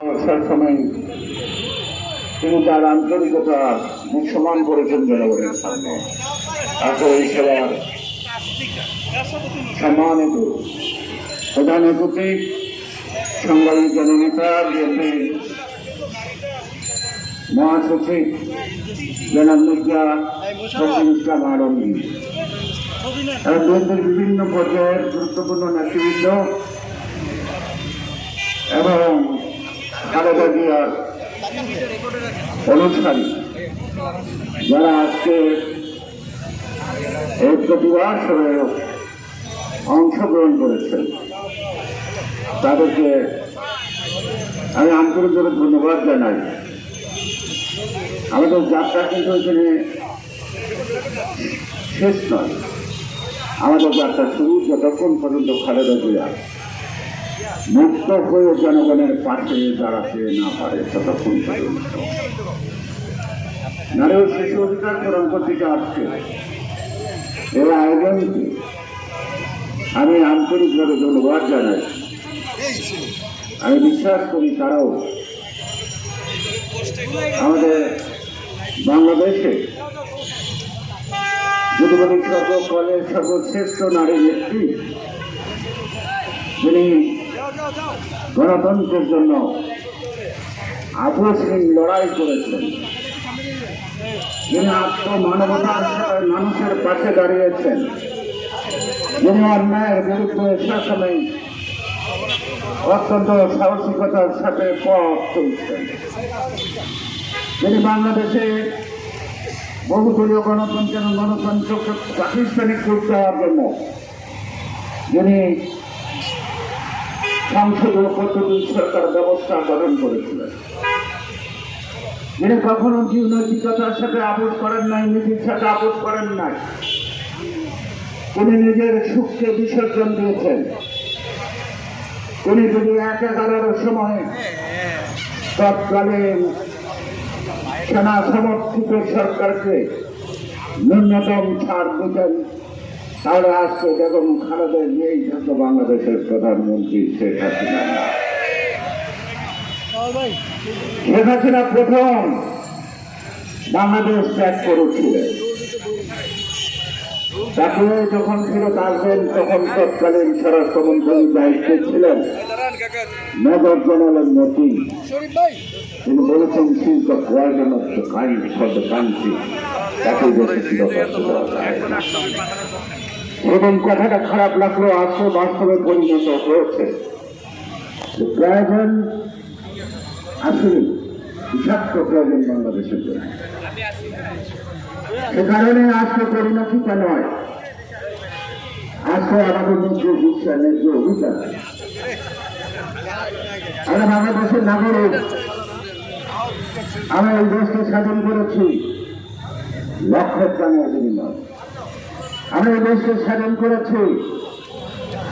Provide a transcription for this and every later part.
সবসময় তিনি তার আন্তরিকতা দৃশ্যমান করেছেন জনগণের সামনে। আসলে সেবার সম্মানিত প্রধান অতিথি, সংগ্রামী জননেতা, বিএনপি মহাসচিব, জনাব মির্জা ফখরুল ইসলাম আলমগীর। বিএনপির বিভিন্ন পর্যায়ের গুরুত্বপূর্ণ নেতৃবৃন্দ এবং খালেদা যারা আজকে এই প্রতিবাদ অংশগ্রহণ করেছেন, তাদেরকে আমি আন্তরিকভাবে ধন্যবাদ জানাই। আমাদের যাত্রা কিন্তু এখানে শেষ নয়। আমাদের যাত্রা শুরু যতক্ষণ পর্যন্ত খালেদা জিয়া মুক্ত হয়ে জনগণের পাশে দাঁড়াতে না পারে ততক্ষণ পর্যন্ত। নারী ও শিশু অধিকার ফোরাম কর্তৃক আজকে এই আয়োজনকে আমি আন্তরিকভাবে ধন্যবাদ জানাই। আমি বিশ্বাস করি তারাও আমাদের বাংলাদেশে যদি বলি সর্বকালের সর্বশ্রেষ্ঠ নারী নেত্রী যিনি গণতন্ত্রের জন্য আপোষহীন লড়াই করেছেন। যিনি আত্মমানবতার মানুষের পাশে দাঁড়িয়েছেন, যিনি অন্যায়ের বিরুদ্ধে শাসনে অত্যন্ত সাহসিকতার সাথে পথ চলছেন যিনি বাংলাদেশে বহুদলীয় গণতন্ত্র এবং গণতন্ত্রকে প্রাতিষ্ঠানিক রূপ দেওয়ার জন্য যিনি সংসদীয় পদ্ধতি সরকার ব্যবস্থা গঠন করেছিলেন যিনি কখনো নৈতিকতার সাথে আপোষ করেন নাই, নীতির সাথে আপোষ করেন নাই? তিনি নিজের সুখকে বিসর্জন দিয়েছেন। তিনি যদি এক এগারোর সময় তৎকালীন সেনা সমর্থিত সরকারকে ন্যূনতম ছাড় দিতেন তাহলে আজকে বেগম খালেদা নিয়েই থাকতো বাংলাদেশের প্রধানমন্ত্রী শেখ হাসিনা। শেখ হাসিনা প্রথম বাংলাদেশ ত্যাগ করেছিলেন। তাকে যখন ছিল আসবেন, তখন তৎকালীন স্বরাষ্ট্রমন্ত্রীর দায়িত্বে ছিলেন মেজর জেনারেল মতি। তিনি বলেছেন seize the kind for the country তাকে ফিরত এবং কথাটা খারাপ লাগল আজকে বাস্তবে পরিণত হয়েছে। যে প্রয়োজন আসলে বিষাক্ত প্রয়োজন বাংলাদেশের জন্য। সে কারণে আজকে পরিণতিটা নয়। আজকে আমাদের ন্যায্য বিশ্বাস ন্যায্য অধিকার আমরা বাংলাদেশের নাগরিক। আমরা এই দেশকে স্বাধীন করেছি। লক্ষ প্রাণের বিনিময় আমরা দেশকে স্বাধীন করেছি।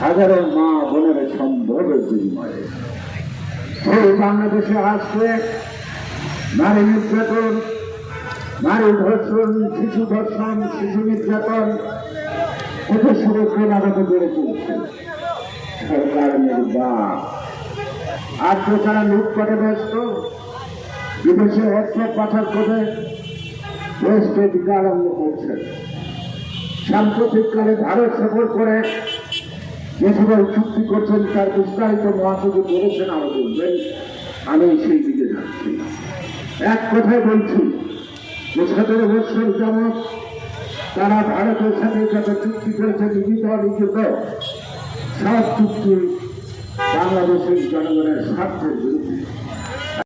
হাজারো মা বোনের সম্ভবের বিনিময়ে। সেই বাংলাদেশে আসছে নারী নির্যাতন, নারী ধর্ষণ, শিশু ধর্ষণ, শিশু নির্যাতন এতে শুরু ক্রমাগত বেড়ে চলছে সরকার নির্বাক। আর তো তারা লুট করে ব্যস্ত, বিদেশে অর্থ পাচার করে, দেশকে দিকে আরম্ভ করছে। সাম্প্রতিককালে ভারত সফর করে যে সকল চুক্তি করছেন, তার বিস্তারিত মহাসচিব বলেছেন আরও বলবেন, আমি সেই দিকে যাচ্ছি। এক কথায় বলছি, যে সতেরো বছর যাবৎ তারা ভারতের সাথে যত চুক্তি করেছে লিখিত অলিখিত সব চুক্তি বাংলাদেশের জনগণের স্বার্থের বিরুদ্ধে।